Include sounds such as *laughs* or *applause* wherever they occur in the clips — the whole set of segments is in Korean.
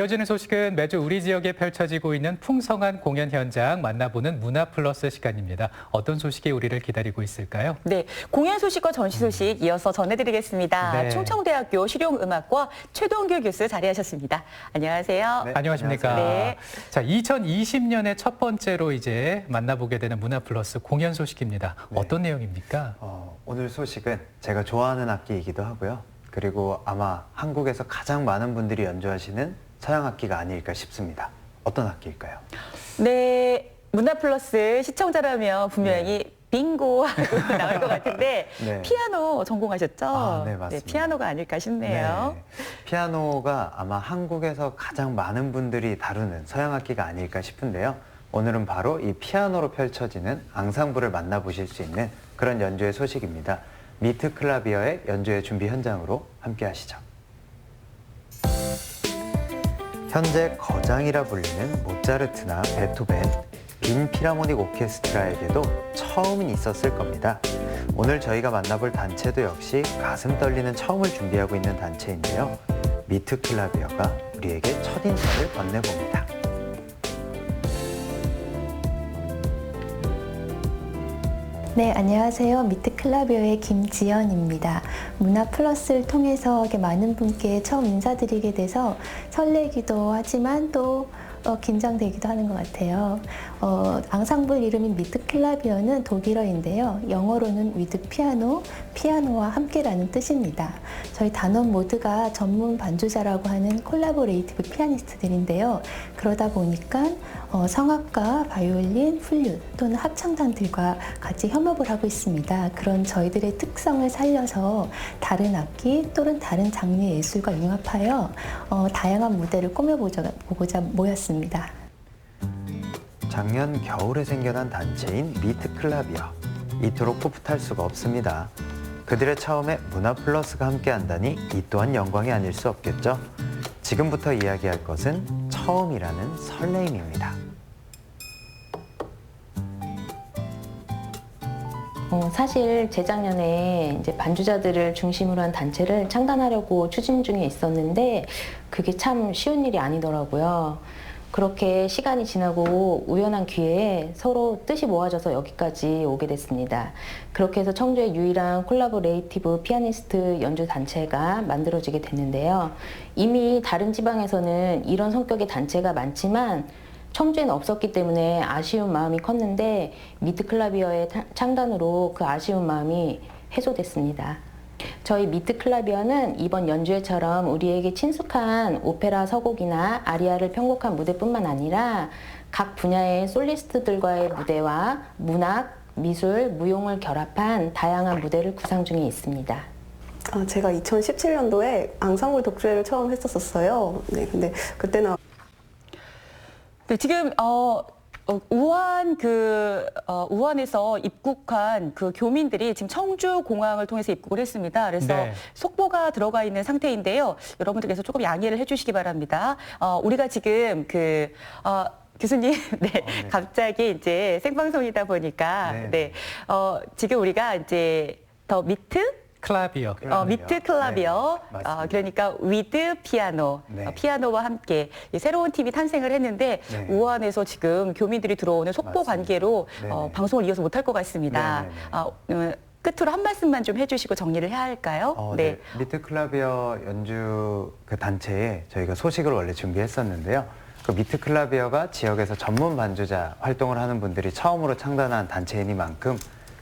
이어지는 소식은 매주 우리 지역에 펼쳐지고 있는 풍성한 공연 현장 만나보는 문화 플러스 시간입니다. 어떤 소식이 우리를 기다리고 있을까요? 네, 공연 소식과 전시 소식 이어서 전해드리겠습니다. 네. 충청대학교 실용음악과 최동규 교수 자리하셨습니다. 안녕하세요. 네. 안녕하십니까. 네. 자, 2020년에 첫 번째로 이제 만나보게 되는 문화 플러스 공연 소식입니다. 네. 어떤 내용입니까? 어, 오늘 소식은 제가 좋아하는 악기이기도 하고요. 그리고 아마 한국에서 가장 많은 분들이 연주하시는 서양 악기가 아닐까 싶습니다. 어떤 악기일까요? 네, 문화 플러스 시청자라면 분명히 빙고 하고 *laughs* 나올 것 같은데 *laughs* 네. 피아노 전공하셨죠? 아, 네, 맞습니다. 피아노가 아닐까 싶네요. 네. 피아노가 아마 한국에서 가장 많은 분들이 다루는 서양 악기가 아닐까 싶은데요. 오늘은 바로 이 피아노로 펼쳐지는 앙상블을 만나보실 수 있는 그런 연주의 소식입니다. 미트 클라비어의 연주회 준비 현장으로 함께 하시죠. 현재 거장이라 불리는 모차르트나 베토벤, 빈 피라모닉 오케스트라에게도 처음은 있었을 겁니다. 오늘 저희가 만나볼 단체도 역시 가슴 떨리는 처음을 준비하고 있는 단체인데요. 미트 클라비어가 우리에게 첫 인사를 건네봅니다. 네, 안녕하세요. 미트 클라비오의 김지연입니다. 문화 플러스를 통해서 많은 분께 처음 인사드리게 돼서 설레기도 하지만 또 어, 긴장되기도 하는 것 같아요. 어, 앙상블 이름인 미트 클라비어는 독일어인데요. 영어로는 위드 피아노, 피아노와 함께라는 뜻입니다. 저희 단원 모두가 전문 반주자라고 하는 콜라보레이티브 피아니스트들인데요. 그러다 보니까 어, 성악가, 바이올린, 플룻 또는 합창단들과 같이 협업을 하고 있습니다. 그런 저희들의 특성을 살려서 다른 악기 또는 다른 장르의 예술과 융합하여 어, 다양한 무대를 꾸며보고자 보고자 모였습니다. 작년 겨울에 생겨난 단체인 미트 클라비어. 이토록 풋풋할 수가 없습니다. 그들의 처음에 문화 플러스가 함께 한다니 이 또한 영광이 아닐 수 없겠죠. 지금부터 이야기할 것은 처음이라는 설레임입니다. 어, 사실 재작년에 이제 반주자들을 중심으로 한 단체를 창단하려고 추진 중에 있었는데 그게 참 쉬운 일이 아니더라고요. 그렇게 시간이 지나고 우연한 기회에 서로 뜻이 모아져서 여기까지 오게 됐습니다. 그렇게 해서 청주의 유일한 콜라보레이티브 피아니스트 연주 단체가 만들어지게 됐는데요. 이미 다른 지방에서는 이런 성격의 단체가 많지만 청주에는 없었기 때문에 아쉬운 마음이 컸는데 미트 클라비어의 타- 창단으로 그 아쉬운 마음이 해소됐습니다. 저희 미트 클라비어는 이번 연주회처럼 우리에게 친숙한 오페라 서곡이나 아리아를 편곡한 무대뿐만 아니라 각 분야의 솔리스트들과의 무대와 문학, 미술, 무용을 결합한 다양한 무대를 구상 중에 있습니다. 아, 제가 2017년도에 앙상블 독주회를 처음 했었었어요. 네, 근데 그때는 네, 지금 어, 어, 우한 그 어, 우한에서 입국한 그 교민들이 지금 청주 공항을 통해서 입국을 했습니다. 그래서 네. 속보가 들어가 있는 상태인데요. 여러분들께서 조금 양해를 해주시기 바랍니다. 어, 우리가 지금 그 어, 교수님, *laughs* 네, 네. 갑자기 이제 생방송이다 보니까 네. 네, 어, 지금 우리가 이제 더 미트 클라비어. 어. 미트 클라비어, 네, 맞습니다. 어, 그러니까 위드 피아노, 네. 어, 피아노와 함께 이 새로운 팀이 탄생을 했는데 네. 우한에서 지금 교민들이 들어오는 속보 맞습니다. 관계로 네네. 어, 방송을 이어서 못할 것 같습니다. 네네네. 어, 음, 끝으로 한 말씀만 좀 해주시고 정리를 해야 할까요? 어, 네. 미트 클라비어 연주 그 단체에 저희가 소식을 원래 준비했었는데요. 그 미트 클라비어가 지역에서 전문 반주자 활동을 하는 분들이 처음으로 창단한 단체이니만큼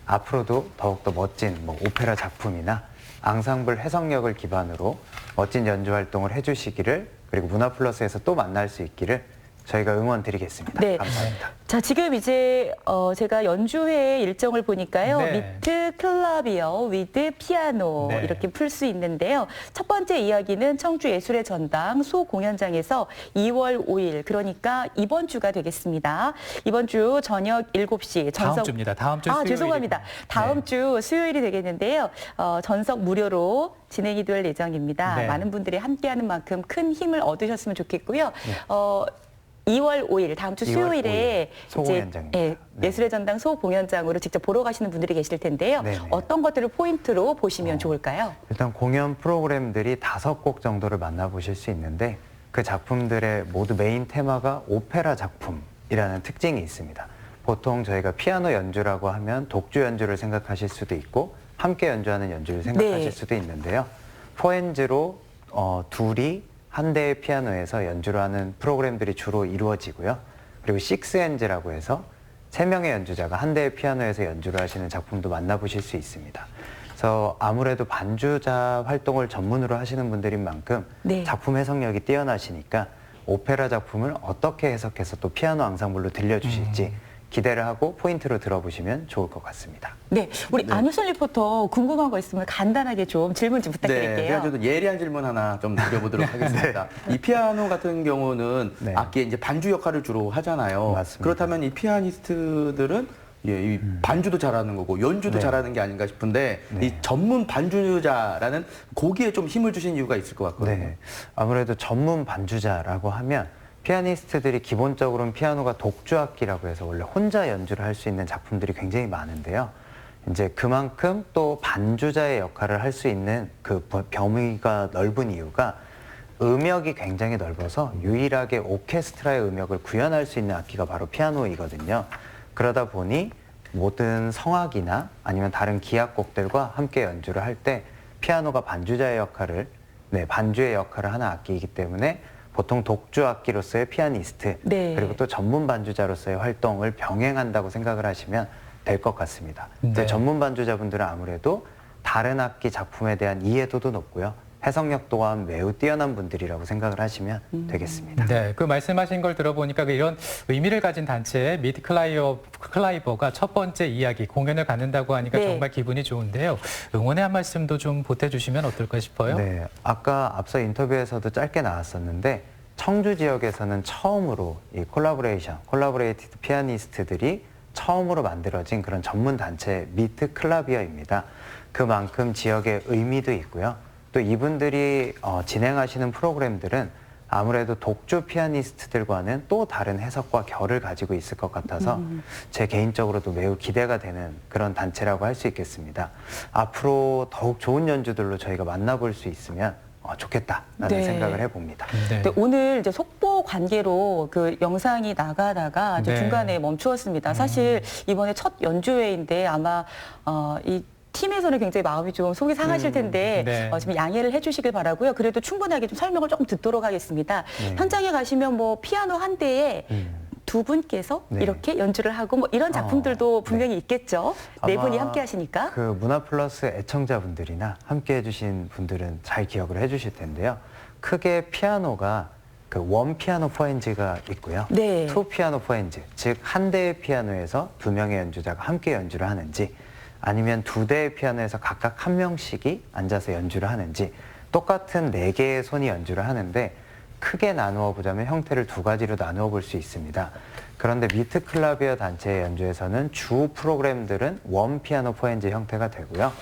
앞으로도 더욱더 멋진 뭐 오페라 작품이나 앙상블 해석력을 기반으로 멋진 연주 활동을 해주시기를 그리고 문화플러스에서 또 만날 수 있기를 저희가 응원 드리겠습니다. 네. 감사합니다. 자, 지금 이제 어, 제가 연주회 일정을 보니까요. 네. 미트 클라비어 위드 피아노 네. 이렇게 풀 수 있는데요. 첫 번째 이야기는 청주 예술의 전당 소 공연장에서 2월 5일 그러니까 이번 주가 되겠습니다. 이번 주 저녁 7시 다음 전석 주입니다. 다음 주 아, 수요일이군요. 죄송합니다. 다음 네. 주 수요일이 되겠는데요. 어, 전석 무료로 진행이 될 예정입니다. 네. 많은 분들이 함께하는 만큼 큰 힘을 얻으셨으면 좋겠고요. 네. 어, 2월 5일 다음 주 2월 수요일에 5일 소공연장입니다. 예, 네. 예술의 전당 소공연장으로 직접 보러 가시는 분들이 계실 텐데요. 네네. 어떤 것들을 포인트로 보시면 어. 좋을까요? 일단 공연 프로그램들이 다섯 곡 정도를 만나보실 수 있는데 그 작품들의 모두 메인 테마가 오페라 작품이라는 특징이 있습니다. 보통 저희가 피아노 연주라고 하면 독주 연주를 생각하실 수도 있고 함께 연주하는 연주를 생각하실 네. 수도 있는데요. 포엔즈로 어, 둘이 한 대의 피아노에서 연주를 하는 프로그램들이 주로 이루어지고요. 그리고 식스엔즈라고 해서 세 명의 연주자가 한 대의 피아노에서 연주를 하시는 작품도 만나보실 수 있습니다. 그래서 아무래도 반주자 활동을 전문으로 하시는 분들인 만큼 네. 작품 해석력이 뛰어나시니까 오페라 작품을 어떻게 해석해서 또 피아노 앙상블로 들려주실지 기대를 하고 포인트로 들어보시면 좋을 것 같습니다. 네, 우리 안우선 리포터 궁금한 거 있으면 간단하게 좀 질문 좀 네, 부탁드릴게요. 제가 저도 예리한 질문 하나 좀 드려보도록 *laughs* 하겠습니다. 이 피아노 같은 경우는 네. 악기의 이제 반주 역할을 주로 하잖아요. 맞습니다. 그렇다면 이 피아니스트들은 예, 이 반주도 잘하는 거고 연주도 네. 잘하는 게 아닌가 싶은데 네. 이 전문 반주자라는 거기에 좀 힘을 주신 이유가 있을 것 같거든요. 네. 아무래도 전문 반주자라고 하면 피아니스트들이 기본적으로는 피아노가 독주악기라고 해서 원래 혼자 연주를 할 수 있는 작품들이 굉장히 많은데요. 이제 그만큼 또 반주자의 역할을 할 수 있는 그 범위가 넓은 이유가 음역이 굉장히 넓어서 유일하게 오케스트라의 음역을 구현할 수 있는 악기가 바로 피아노이거든요. 그러다 보니 모든 성악이나 아니면 다른 기악곡들과 함께 연주를 할 때 피아노가 반주자의 역할을 네, 반주의 역할을 하는 악기이기 때문에 보통 독주 악기로서의 피아니스트 네. 그리고 또 전문 반주자로서의 활동을 병행한다고 생각을 하시면 될 것 같습니다. 네. 전문 반주자분들은 아무래도 다른 악기 작품에 대한 이해도도 높고요. 해석력 또한 매우 뛰어난 분들이라고 생각을 하시면 되겠습니다. 네, 그 말씀하신 걸 들어보니까 그 이런 의미를 가진 단체 미드 클라이어 클라이버가 첫 번째 이야기 공연을 갖는다고 하니까 네. 정말 기분이 좋은데요. 응원의 한 말씀도 좀 보태주시면 어떨까 싶어요. 네, 아까 앞서 인터뷰에서도 짧게 나왔었는데 청주 지역에서는 처음으로 이 콜라보레이션, 콜라보레이티드 피아니스트들이 처음으로 만들어진 그런 전문 단체 미트 클라비어입니다. 그만큼 지역의 의미도 있고요. 또 이분들이 어, 진행하시는 프로그램들은 아무래도 독주 피아니스트들과는 또 다른 해석과 결을 가지고 있을 것 같아서 제 개인적으로도 매우 기대가 되는 그런 단체라고 할 수 있겠습니다. 앞으로 더욱 좋은 연주들로 저희가 만나볼 수 있으면 어, 좋겠다라는 네. 생각을 해봅니다. 네. 네, 오늘 이제 속보 관계로 그 영상이 나가다가 네. 중간에 멈추었습니다. 사실 이번에 첫 연주회인데 아마 어, 이 팀에서는 굉장히 마음이 좀 속이 상하실 텐데 네. 어, 좀 양해를 해주시길 바라고요. 그래도 충분하게 좀 설명을 조금 듣도록 하겠습니다. 네. 현장에 가시면 뭐 피아노 한 대에 음. 두 분께서 네. 이렇게 연주를 하고 뭐 이런 작품들도 어, 분명히 있겠죠. 네 아마 분이 함께 하시니까. 그 문화플러스 애청자분들이나 함께 해주신 분들은 잘 기억을 해주실 텐데요. 크게 피아노가 그 원 피아노 포엔즈가 있고요. 네. 투 피아노 포엔즈, 즉 한 대의 피아노에서 두 명의 연주자가 함께 연주를 하는지 아니면 두 대의 피아노에서 각각 한 명씩이 앉아서 연주를 하는지 똑같은 네 개의 손이 연주를 하는데 크게 나누어 보자면 형태를 두 가지로 나누어 볼 수 있습니다. 그런데 미트 클라비어 단체의 연주에서는 주 프로그램들은 원 피아노 포엔즈 형태가 되고요.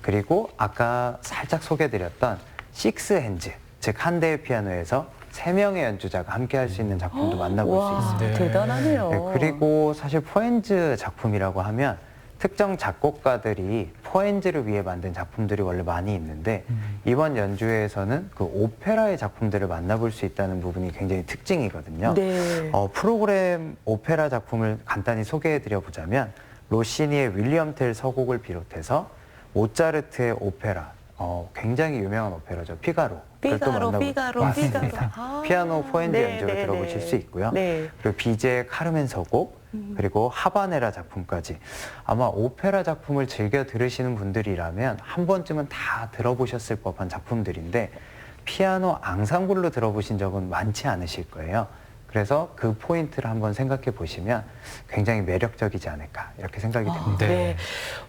그리고 아까 살짝 소개드렸던 식스 핸즈, 즉 한 대의 피아노에서 세 명의 연주자가 함께 할 수 있는 작품도 만나볼 수 *gasps* 와, 있습니다. 네. 대단하네요. 네, 그리고 사실 포엔즈 작품이라고 하면 특정 작곡가들이 포엔즈를 위해 만든 작품들이 원래 많이 있는데 이번 연주회에서는 그 오페라의 작품들을 만나볼 수 있다는 부분이 굉장히 특징이거든요. 네. 어, 프로그램 오페라 작품을 간단히 소개해 드려 보자면 로시니의 윌리엄 텔 서곡을 비롯해서 모차르트의 오페라, 어, 굉장히 유명한 오페라죠. 피가로. 삐가로, 만나볼- 삐가로, 맞습니다. 삐가로. 아. 피아노 포엔즈 네, 연주를 네, 들어보실 네. 수 있고요. 네. 그리고 비제의 카르멘 서곡 그리고 하바네라 작품까지 아마 오페라 작품을 즐겨 들으시는 분들이라면 한 번쯤은 다 들어보셨을 법한 작품들인데 피아노 앙상블로 들어보신 적은 많지 않으실 거예요. 그래서 그 포인트를 한번 생각해 보시면 굉장히 매력적이지 않을까 이렇게 생각이 아, 듭니다. 네. 네.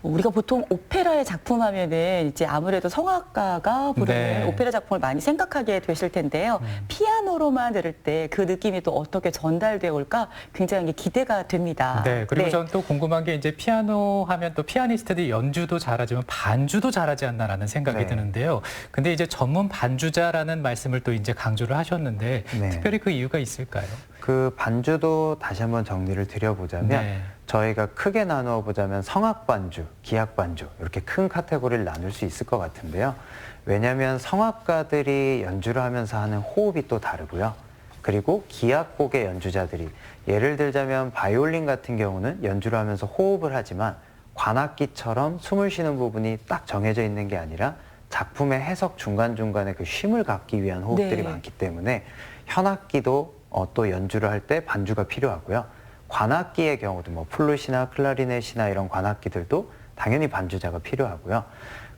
우리가 보통 오페라의 작품 하면은 이제 아무래도 성악가가 부르는 네. 음. 오페라 작품을 많이 생각하게 되실 텐데요. 피아 노로만 들을 때 그 느낌이 또 어떻게 전달되어 올까 굉장히 기대가 됩니다. 네, 그리고 전 또 궁금한 게 이제 피아노 하면 또 피아니스트들이 연주도 잘하지만 반주도 잘하지 않나라는 생각이 네. 드는데요. 근데 이제 전문 반주자라는 말씀을 또 이제 강조를 하셨는데 네. 특별히 그 이유가 있을까요? 그 반주도 다시 한번 정리를 드려보자면 네. 저희가 크게 나누어 보자면 성악 반주, 기악 반주 이렇게 큰 카테고리를 나눌 수 있을 것 같은데요. 왜냐하면 성악가들이 연주를 하면서 하는 호흡이 또 다르고요. 그리고 기악곡의 연주자들이 예를 들자면 바이올린 같은 경우는 연주를 하면서 호흡을 하지만 관악기처럼 숨을 쉬는 부분이 딱 정해져 있는 게 아니라 작품의 해석 중간중간에 그 쉼을 갖기 위한 호흡들이 네. 많기 때문에 현악기도 어, 또 연주를 할 때 반주가 필요하고요. 관악기의 경우도 뭐 플룻이나 클라리넷이나 이런 관악기들도 당연히 반주자가 필요하고요.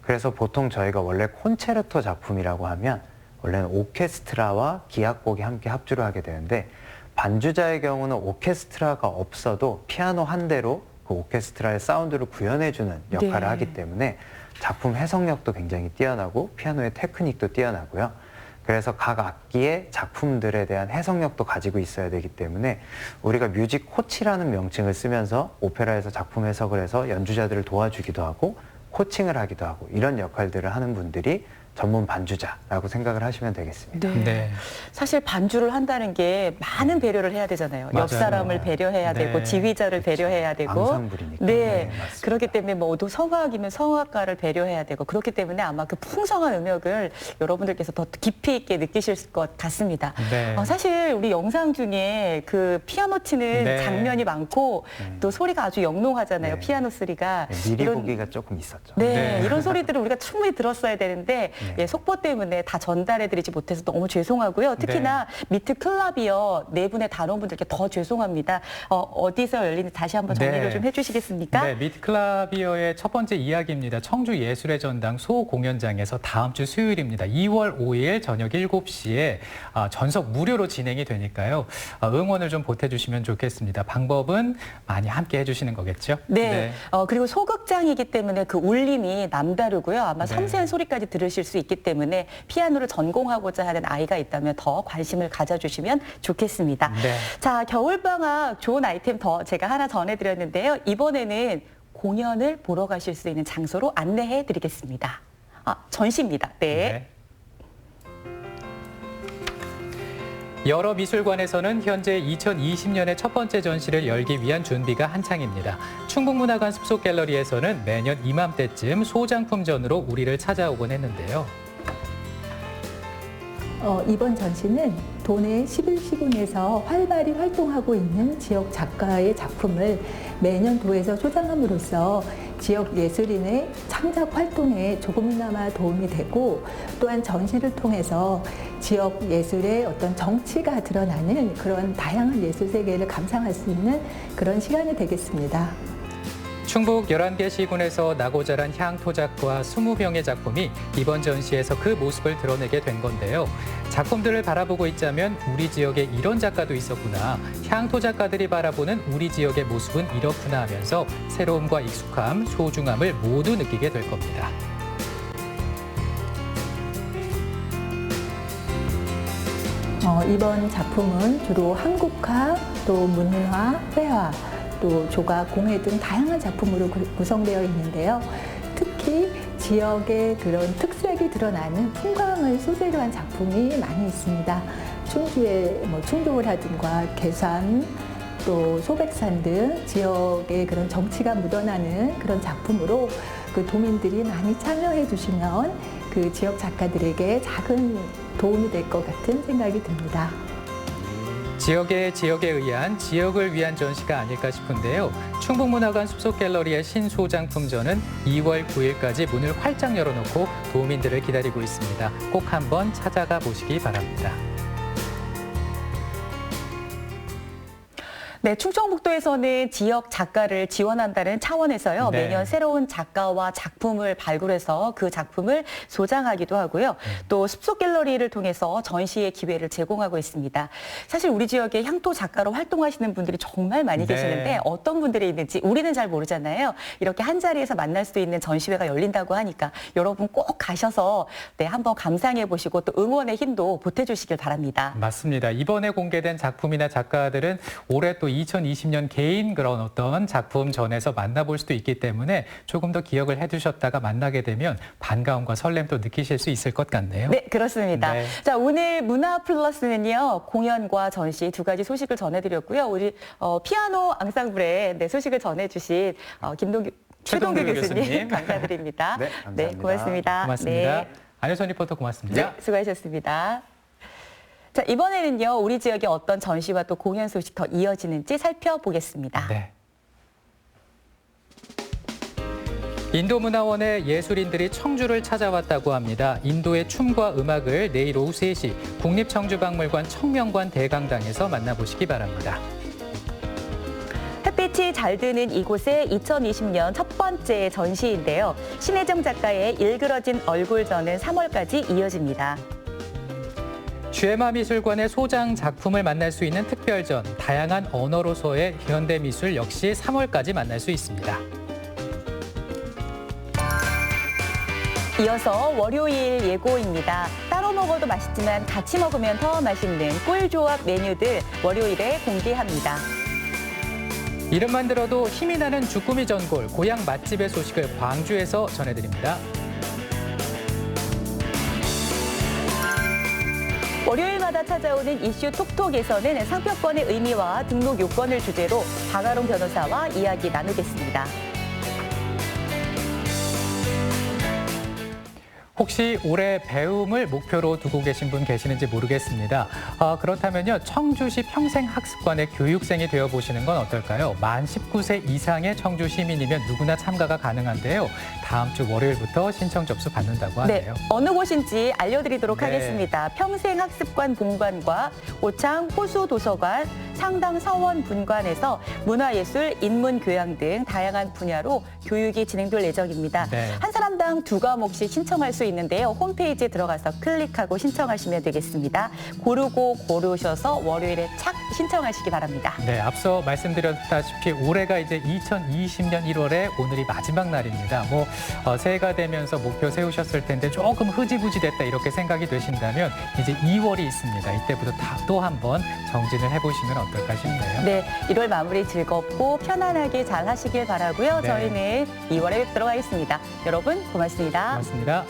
그래서 보통 저희가 원래 콘체르토 작품이라고 하면 원래는 오케스트라와 기악곡이 함께 합주를 하게 되는데 반주자의 경우는 오케스트라가 없어도 피아노 한 대로 그 오케스트라의 사운드를 구현해주는 역할을 네. 하기 때문에 작품 해석력도 굉장히 뛰어나고 피아노의 테크닉도 뛰어나고요. 그래서 각 악기의 작품들에 대한 해석력도 가지고 있어야 되기 때문에 우리가 뮤직 코치라는 명칭을 쓰면서 오페라에서 작품 해석을 해서 연주자들을 도와주기도 하고 코칭을 하기도 하고 이런 역할들을 하는 분들이 전문 반주자라고 생각을 하시면 되겠습니다. 네. 네. 사실 반주를 한다는 게 많은 배려를 해야 되잖아요. 맞아요. 옆 사람을 배려해야 네. 되고 지휘자를 배려해야 되고 앙상블이니까. 네. 네. 그렇기 때문에 모두 성악이면 성악가를 배려해야 되고 그렇기 때문에 아마 그 풍성한 음역을 여러분들께서 더 깊이 있게 느끼실 것 같습니다. 네. 어, 사실 우리 영상 중에 그 피아노 치는 네. 장면이 많고 네. 또 소리가 아주 영롱하잖아요. 네. 피아노 소리가 네, 미리 이런- 보기가 조금 있었죠. 네, 네. 이런 소리들을 우리가 충분히 들었어야 되는데 네. 예, 속보 때문에 다 전달해드리지 못해서 너무 죄송하고요. 특히나 미트 클라비어 네 분의 단원분들께 더 죄송합니다. 어, 디서 열리는지 다시 한번 정리를 네. 좀 해주시겠습니까? 네, 미트 클라비어의 첫 번째 이야기입니다. 청주 예술의 전당 소 공연장에서 다음 주 수요일입니다. 2월 5일 저녁 7시에 아, 전석 무료로 진행이 되니까요. 아, 응원을 좀 보태주시면 좋겠습니다. 방법은 많이 함께 해주시는 거겠죠? 네. 어, 그리고 소극장이기 때문에 그 울림이 남다르고요. 아마 네. 섬세한 소리까지 들으실 수 있기 때문에 피아노를 전공하고자 하는 아이가 있다면 더 관심을 가져주시면 좋겠습니다. 네. 자, 겨울방학 좋은 아이템 더 제가 하나 전해드렸는데요. 이번에는 공연을 보러 가실 수 있는 장소로 안내해 드리겠습니다. 아, 전시입니다. 네. 여러 미술관에서는 현재 2020년의 첫 번째 전시를 열기 위한 준비가 한창입니다. 충북문화관 숲속 갤러리에서는 매년 이맘때쯤 소장품전으로 우리를 찾아오곤 했는데요. 어, 이번 전시는 도내 11시군에서 활발히 활동하고 있는 지역 작가의 작품을 매년 도에서 소장함으로써 지역 예술인의 창작 활동에 조금이나마 도움이 되고 또한 전시를 통해서 지역 예술의 어떤 정치가 드러나는 그런 다양한 예술 세계를 감상할 수 있는 그런 시간이 되겠습니다. 충북 11개 시군에서 나고 자란 향토작과 20병의 작품이 이번 전시에서 그 모습을 드러내게 된 건데요. 작품들을 바라보고 있자면 우리 지역에 이런 작가도 있었구나. 향토 작가들이 바라보는 우리 지역의 모습은 이렇구나 하면서 새로움과 익숙함, 소중함을 모두 느끼게 될 겁니다. 어, 이번 작품은 주로 한국화, 또 문화, 회화, 또 조각, 공예 등 다양한 작품으로 구- 구성되어 있는데요. 특히 지역의 그런 특색이 드러나는 풍광을 소재로 한 작품이 많이 있습니다. 충주의 뭐 충주호라든가 괴산, 또 소백산 등 지역의 그런 정치가 묻어나는 그런 작품으로 그 도민들이 많이 참여해 주시면 그 지역 작가들에게 작은 도움이 될 것 같은 생각이 듭니다. 지역의 지역에 의한 지역을 위한 전시가 아닐까 싶은데요. 충북문화관 숲속 갤러리의 신소장품전은 2월 9일까지 문을 활짝 열어놓고 도민들을 기다리고 있습니다. 꼭 한번 찾아가 보시기 바랍니다. 네, 충청북도에서는 지역 작가를 지원한다는 차원에서요. 네. 매년 새로운 작가와 작품을 발굴해서 그 작품을 소장하기도 하고요. 또 숲속 갤러리를 통해서 전시의 기회를 제공하고 있습니다. 사실 우리 지역에 향토 작가로 활동하시는 분들이 정말 많이 네. 계시는데 어떤 분들이 있는지 우리는 잘 모르잖아요. 이렇게 한 자리에서 만날 수 있는 전시회가 열린다고 하니까 여러분 꼭 가셔서 네, 한번 감상해 보시고 또 응원의 힘도 보태주시길 바랍니다. 맞습니다. 이번에 공개된 작품이나 작가들은 올해 또 2020년 개인 그런 어떤 작품 전에서 만나볼 수도 있기 때문에 조금 더 기억을 해두셨다가 만나게 되면 반가움과 설렘도 느끼실 수 있을 것 같네요. 네, 그렇습니다. 네. 자, 오늘 문화 플러스는요, 공연과 전시 두 가지 소식을 전해드렸고요. 우리 어, 피아노 앙상블의 네, 소식을 전해주신 어, 김동규, 최동규 최동규 교수님, 교수님. *laughs* 감사드립니다. 네, 감사합니다. 고맙습니다. 고맙습니다. 네, 안효선 리포터 고맙습니다. 네, 수고하셨습니다. 자, 이번에는요, 우리 지역의 어떤 전시와 또 공연 소식 더 이어지는지 살펴보겠습니다. 네. 인도문화원의 예술인들이 청주를 찾아왔다고 합니다. 인도의 춤과 음악을 내일 오후 3시 국립청주박물관 청명관 대강당에서 만나보시기 바랍니다. 햇빛이 잘 드는 이곳의 2020년 첫 번째 전시인데요. 신혜정 작가의 일그러진 얼굴전은 3월까지 이어집니다. 쥐에마 미술관의 소장 작품을 만날 수 있는 특별전, 다양한 언어로서의 현대미술 역시 3월까지 만날 수 있습니다. 이어서 월요일 예고입니다. 따로 먹어도 맛있지만 같이 먹으면 더 맛있는 꿀조합 메뉴들 월요일에 공개합니다. 이름만 들어도 힘이 나는 주꾸미 전골, 고향 맛집의 소식을 광주에서 전해드립니다. 월요일마다 찾아오는 이슈 톡톡에서는 상표권의 의미와 등록 요건을 주제로 박아롱 변호사와 이야기 나누겠습니다. 혹시 올해 배움을 목표로 두고 계신 분 계시는지 모르겠습니다. 아, 그렇다면요, 청주시 평생학습관의 교육생이 되어 보시는 건 어떨까요? 만 19세 이상의 청주 시민이면 누구나 참가가 가능한데요. 다음 주 월요일부터 신청 접수 받는다고 하네요. 네, 어느 곳인지 알려드리도록 네. 하겠습니다. 평생학습관 본관과 오창 호수 도서관, 상당 서원 분관에서 문화예술, 인문교양 등 다양한 분야로 교육이 진행될 예정입니다. 네. 한 사람당 두 과목씩 신청할 수 있는데요. 홈페이지에 들어가서 클릭하고 신청하시면 되겠습니다. 고르고 고르셔서 월요일에 착 신청하시기 바랍니다. 네, 앞서 말씀드렸다시피 올해가 이제 2020년 1월에 오늘이 마지막 날입니다. 뭐 어, 새해가 되면서 목표 세우셨을 텐데 조금 흐지부지 됐다 이렇게 생각이 되신다면 이제 2월이 있습니다. 이때부터 또 한번 정진을 해보시면 어떨까 싶네요. 네, 1월 마무리 즐겁고 편안하게 잘 하시길 바라고요. 네. 저희는 2월에 뵙도록 하겠습니다. 여러분 고맙습니다. 고맙습니다.